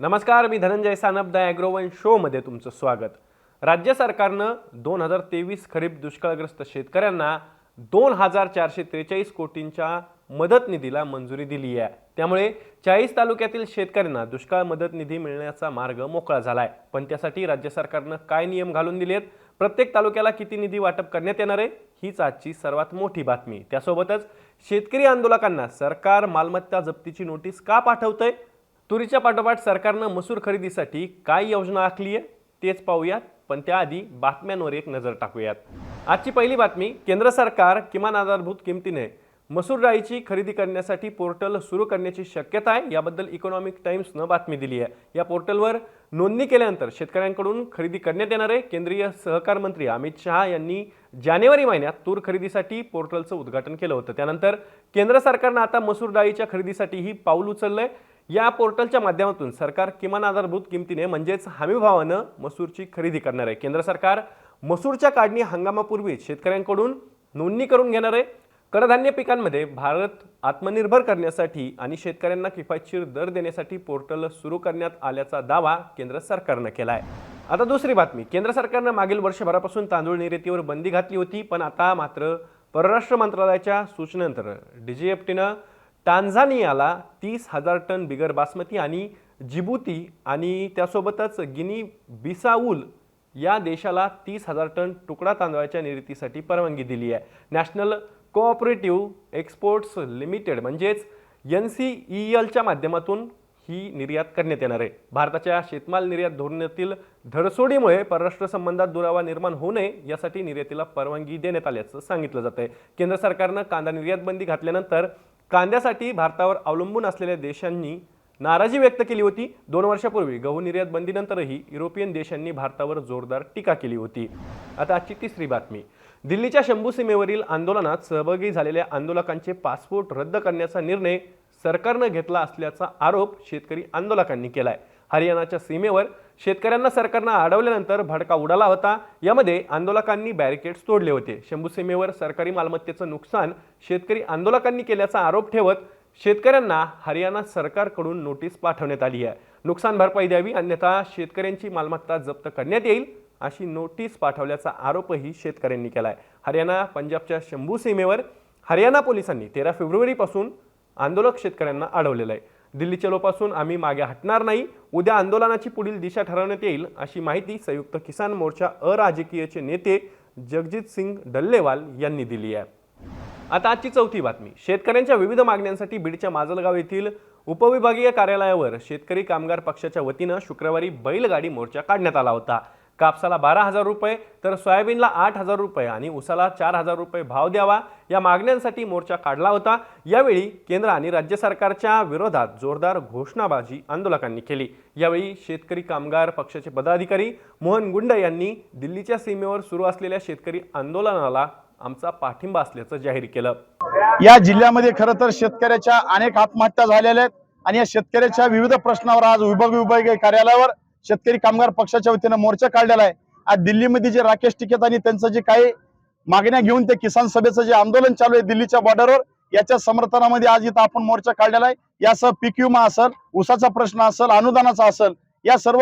नमस्कार मी धनंजय सानप द ॲग्रोवन शोमध्ये तुमचं स्वागत. राज्य सरकारनं दोन हजार तेवीस खरीप दुष्काळग्रस्त शेतकऱ्यांना दोन हजार चारशे त्रेचाळीस कोटींच्या मदत निधीला मंजुरी दिली आहे. त्यामुळे चाळीस तालुक्यातील शेतकऱ्यांना दुष्काळ मदत निधी मिळण्याचा मार्ग मोकळा झाला आहे पण त्यासाठी राज्य सरकारनं काय नियम घालून दिले आहेत प्रत्येक तालुक्याला किती निधी वाटप करण्यात येणार आहे? हीच आजची सर्वात मोठी बातमी. त्यासोबतच शेतकरी आंदोलकांना सरकार मालमत्ता जप्तीची नोटीस का पाठवतंय? तुरीच्या पाठोपाठ सरकारनं मसूर खरेदीसाठी काय योजना आखली आहे तेच पाहूयात. पण त्याआधी बातम्यांवर एक नजर टाकूयात. आजची पहिली बातमी केंद्र सरकार किमान आधारभूत किमतीने मसूर डाळीची खरेदी करण्यासाठी पोर्टल सुरू करण्याची शक्यता आहे याबद्दल इकॉनॉमिक टाइम्सनं बातमी दिली आहे. या पोर्टलवर नोंदणी केल्यानंतर शेतकऱ्यांकडून खरेदी करण्यात येणार आहे. केंद्रीय सहकार मंत्री अमित शहा यांनी जानेवारी महिन्यात तूर खरेदीसाठी पोर्टलचं उद्घाटन केलं होतं. त्यानंतर केंद्र सरकारनं आता मसूर डाळीच्या खरेदीसाठीही पाऊल उचललं आहे या पोर्टलच्या माध्यमातून सरकार किमान आधारभूत किमतीने म्हणजेच हमीभावानं मसूरची खरेदी करणार आहे. केंद्र सरकार मसूरच्या काढणी हंगामापूर्वीच शेतकऱ्यांकडून नोंदणी करून घेणार आहे. कडधान्य पिकांमध्ये भारत आत्मनिर्भर करण्यासाठी आणि शेतकऱ्यांना किफायतशीर दर देण्यासाठी पोर्टल सुरू करण्यात आल्याचा दावा केंद्र सरकारनं केला आहे आता दुसरी बातमी. केंद्र सरकारनं मागील वर्षभरापासून तांदूळ निर्यातीवर बंदी घातली होती पण आता मात्र परराष्ट्र मंत्रालयाच्या सूचनेनंतर डी जी एफटीनं टांझानियाला तीस हजार टन बिगर बासमती आणि जिबुती आणि त्यासोबतच गिनी बिसाऊल या देशाला तीस हजार टन तुकडा तांदळाच्या निर्यातीसाठी परवानगी दिली आहे. नॅशनल कोऑपरेटिव्ह एक्सपोर्ट्स लिमिटेड म्हणजेच एन सी ई एलच्या माध्यमातून ही निर्यात करण्यात येणार आहे. भारताच्या शेतमाल निर्यात धोरणातील धडसोडीमुळे परराष्ट्र संबंधात दुरावा निर्माण होऊ नये यासाठी निर्यातीला परवानगी देण्यात आल्याचं सांगितलं जात आहे केंद्र सरकारनं कांदा निर्यात बंदी घातल्यानंतर कांद्यासाठी भारतावर अवलंबून असलेल्या देशांनी नाराजी व्यक्त केली होती. दोन वर्षापूर्वी गहू निर्यात बंदीनंतरही युरोपियन देशांनी भारतावर जोरदार टीका केली होती. आता आजची तिसरी बातमी. दिल्लीच्या शंभू सीमेवरील आंदोलनात सहभागी झालेल्या आंदोलकांचे पासपोर्ट रद्द करण्याचा निर्णय सरकारनं घेतला असल्याचा आरोप शेतकरी आंदोलकांनी केला आहे हरियाणाच्या सीमेवर शेतकऱ्यांना सरकारनं अडवल्यानंतर भडका उडाला होता. यामध्ये आंदोलकांनी बॅरिकेड्स तोडले होते. शंभू सीमेवर सरकारी मालमत्तेचं नुकसान शेतकरी आंदोलकांनी केल्याचा आरोप ठेवत शेतकऱ्यांना हरियाणा सरकारकडून नोटीस पाठवण्यात आली आहे. नुकसान भरपाई द्यावी अन्यथा शेतकऱ्यांची मालमत्ता जप्त करण्यात येईल अशी नोटीस पाठवल्याचा आरोपही शेतकऱ्यांनी केला आहे हरियाणा पंजाबच्या शंभू सीमेवर हरियाणा पोलिसांनी तेरा फेब्रुवारीपासून आंदोलक शेतकऱ्यांना अडवलेलं आहे. दिल्लीच्या लोपासून आम्ही मागे हटणार नाही. उद्या आंदोलनाची पुढील दिशा ठरवण्यात येईल अशी माहिती संयुक्त किसान मोर्चा अराजकीयचे नेते जगजित सिंग डल्लेवाल यांनी दिली आहे. आता आजची चौथी बातमी. शेतकऱ्यांच्या विविध मागण्यांसाठी बीडच्या माजलगाव येथील उपविभागीय कार्यालयावर शेतकरी कामगार पक्षाच्या वतीनं शुक्रवारी बैलगाडी मोर्चा काढण्यात आला होता. कापसाला बारा हजार रुपये तर सोयाबीनला आठ हजार रुपये आणि उसाला चार हजार रुपये भाव द्यावा या मागण्यांसाठी मोर्चा काढला होता. यावेळी केंद्र आणि राज्य सरकारच्या विरोधात जोरदार घोषणाबाजी आंदोलकांनी केली. यावेळी शेतकरी कामगार पक्षाचे पदाधिकारी मोहन गुंड यांनी दिल्लीच्या सीमेवर सुरू असलेल्या शेतकरी आंदोलनाला आमचा पाठिंबा असल्याचं जाहीर केलं. या जिल्ह्यामध्ये खरं तर शेतकऱ्याच्या अनेक आत्महत्या झालेल्या आहेत आणि या शेतकऱ्याच्या विविध प्रश्नावर आज विभाग विभागीय कार्यालयावर. शेतकरी कामगार पक्षाच्या वतीनं मोर्चा काढलेला आहे. आज दिल्लीमध्ये जे राकेश टिकेत आणि त्यांचं जे काही मागण्या घेऊन ते किसान सभेचं जे आंदोलन चालू आहे दिल्लीच्या बॉर्डरवर याच्या समर्थनामध्ये आज इथं आपण मोर्चा काढलेला आहे. यासह पीक विमा असेल ऊसाचा प्रश्न असेल अनुदानाचा असेल या सर्व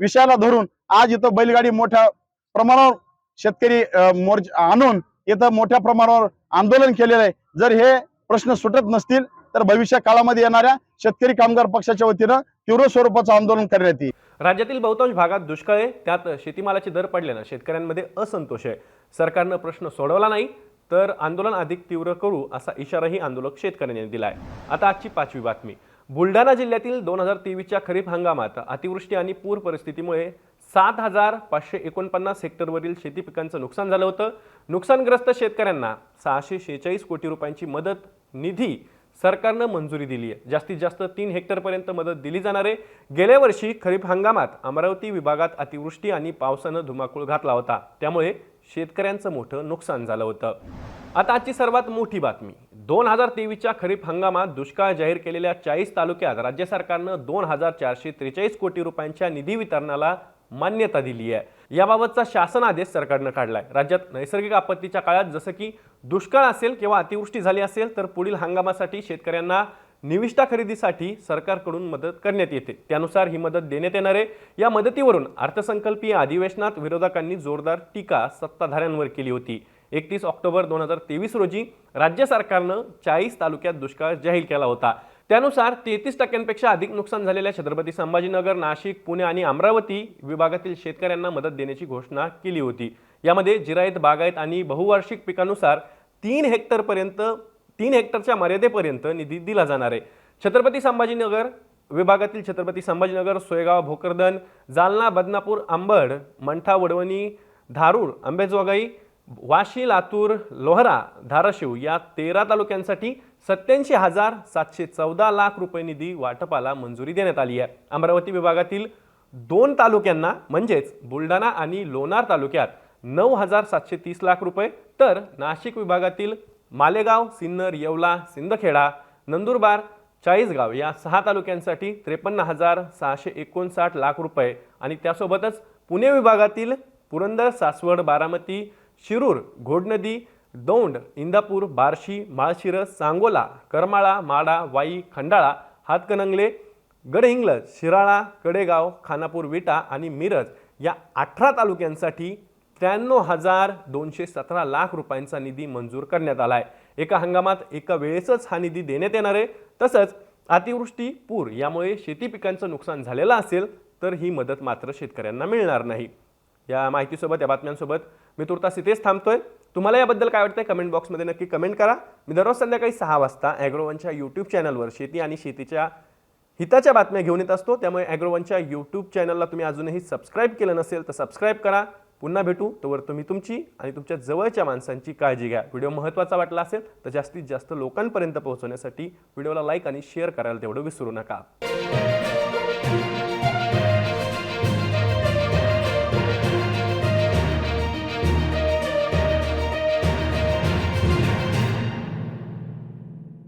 विषयाला धरून आज इथं बैलगाडी मोठ्या प्रमाणावर शेतकरी मोर्चा आणून इथं मोठ्या प्रमाणावर आंदोलन केलेलं आहे. जर हे प्रश्न सुटत नसतील तर भविष्य काळामध्ये येणाऱ्या शेतकरी कामगार पक्षाच्या वतीनं तीव्र स्वरूपाचं आंदोलन करण्यात येईल. राज्यातील बहुतांश भागात दुष्काळ आहे. त्यात शेतीमालाचे दर पडल्यानं शेतकऱ्यांमध्ये असंतोष आहे. सरकारनं प्रश्न सोडवला नाही तर आंदोलन अधिक तीव्र करू असा इशाराही आंदोलक शेतकऱ्यांनी दिला आहे आता आजची पाचवी बातमी. बुलढाणा जिल्ह्यातील दोन हजार तेवीसच्या खरीप हंगामात अतिवृष्टी आणि पूर परिस्थितीमुळे सात हजार पाचशे एकोणपन्नास हेक्टरवरील शेती पिकांचं नुकसान झालं होतं. नुकसानग्रस्त शेतकऱ्यांना सहाशे शेहेचाळीस कोटी रुपयांची मदत निधी सरकारनं मंजुरी दिली आहे. जास्तीत जास्त तीन हेक्टरपर्यंत मदत दिली जाणार आहे. गेल्या वर्षी खरीप हंगामात अमरावती विभागात अतिवृष्टी आणि पावसानं धुमाकूळ घातला होता. त्यामुळे शेतकऱ्यांचं मोठं नुकसान झालं होतं. आता आजची सर्वात मोठी बातमी. दोन हजार तेवीसच्या खरीप हंगामात दुष्काळ जाहीर केलेल्या चाळीस तालुक्यात राज्य सरकारनं दोन हजार चारशे त्रेचाळीस कोटी रुपयांच्या निधी वितरणाला मान्यता दिली आहे. याबाबतचा शासन आदेश सरकारनं काढला आहे राज्यात नैसर्गिक आपत्तीच्या काळात जसं की दुष्काळ असेल किंवा अतिवृष्टी झाली असेल तर पुढील हंगामासाठी शेतकऱ्यांना निविष्ठा खरेदीसाठी सरकारकडून मदत करण्यात येते. त्यानुसार ही मदत देण्यात येणार आहे. या मदतीवरून अर्थसंकल्पीय अधिवेशनात विरोधकांनी जोरदार टीका सत्ताधाऱ्यांवर केली होती. एकतीस ऑक्टोबर दोन हजार तेवीस रोजी राज्य सरकारनं चाळीस तालुक्यात दुष्काळ जाहीर केला होता. त्यानुसार तेहतीस टक्क्यांपेक्षा अधिक नुकसान झालेल्या छत्रपती संभाजीनगर नाशिक पुणे आणि अमरावती विभागातील शेतकऱ्यांना मदत देण्याची घोषणा केली होती. यामध्ये जिरायत बागायत आणि बहुवार्षिक पिकानुसार तीन हेक्टरपर्यंत तीन हेक्टरच्या मर्यादेपर्यंत निधी दिला जाणार आहे. छत्रपती संभाजीनगर विभागातील छत्रपती संभाजीनगर सोयगाव भोकरदन जालना बदनापूर आंबड मंठा वडवणी धारूर अंबेजोगाई वाशी लातूर लोहरा धाराशिव या तेरा तालुक्यांसाठी सत्याऐंशी हजार सातशे चौदा लाख रुपये निधी वाटपाला मंजुरी देण्यात आली आहे. अमरावती विभागातील दोन तालुक्यांना म्हणजेच बुलढाणा आणि लोणार तालुक्यात नऊ हजार सातशे तीस लाख रुपये तर नाशिक विभागातील मालेगाव सिन्नर येवला सिंदखेडा नंदुरबार चाळीसगाव या सहा तालुक्यांसाठी त्रेपन्न हजार सहाशे एकोणसाठ लाख रुपये आणि त्यासोबतच पुणे विभागातील पुरंदर सासवड बारामती शिरूर घोडनदी दौंड इंदापूर बार्शी माळशिरस सांगोला करमाळा माडा वाई खंडाळा हातकणंगले गडहिंग्लज शिराळा कडेगाव खानापूर विटा आणि मिरज या अठरा तालुक्यांसाठी त्र्याण्णव हजार दोनशे सतरा लाख रुपयांचा निधी मंजूर करण्यात आला आहे एका हंगामात एका वेळेसच हा निधी देण्यात येणार आहे. तसंच अतिवृष्टी पूर यामुळे शेती पिकांचं नुकसान झालेलं असेल तर ही मदत मात्र शेतकऱ्यांना मिळणार नाही. या माहितीसोबत या बातम्यांसोबत मी तुर्तास इथेच थांबतोय. तुम्हाला याबद्दल काय वाटतं कमेंट बॉक्समध्ये नक्की कमेंट करा. मी दररोज संध्याकाळी सहा वाजता ॲग्रोवनच्या यूट्यूब चॅनलवर शेती आणि शेतीच्या हिताच्या बातम्या घेऊन येत असतो. त्यामुळे ॲग्रोवनच्या यूट्यूब चॅनलला तुम्ही अजूनही सबस्क्राईब केलं नसेल तर सबस्क्राईब करा. पुन्हा भेटू. तोवर तुम्ही तुमची आणि तुमच्या जवळच्या माणसांची काळजी घ्या. व्हिडिओ महत्त्वाचा वाटला असेल तर जास्तीत जास्त लोकांपर्यंत पोहोचवण्यासाठी व्हिडिओला लाईक आणि शेअर करायला तेवढं विसरू नका.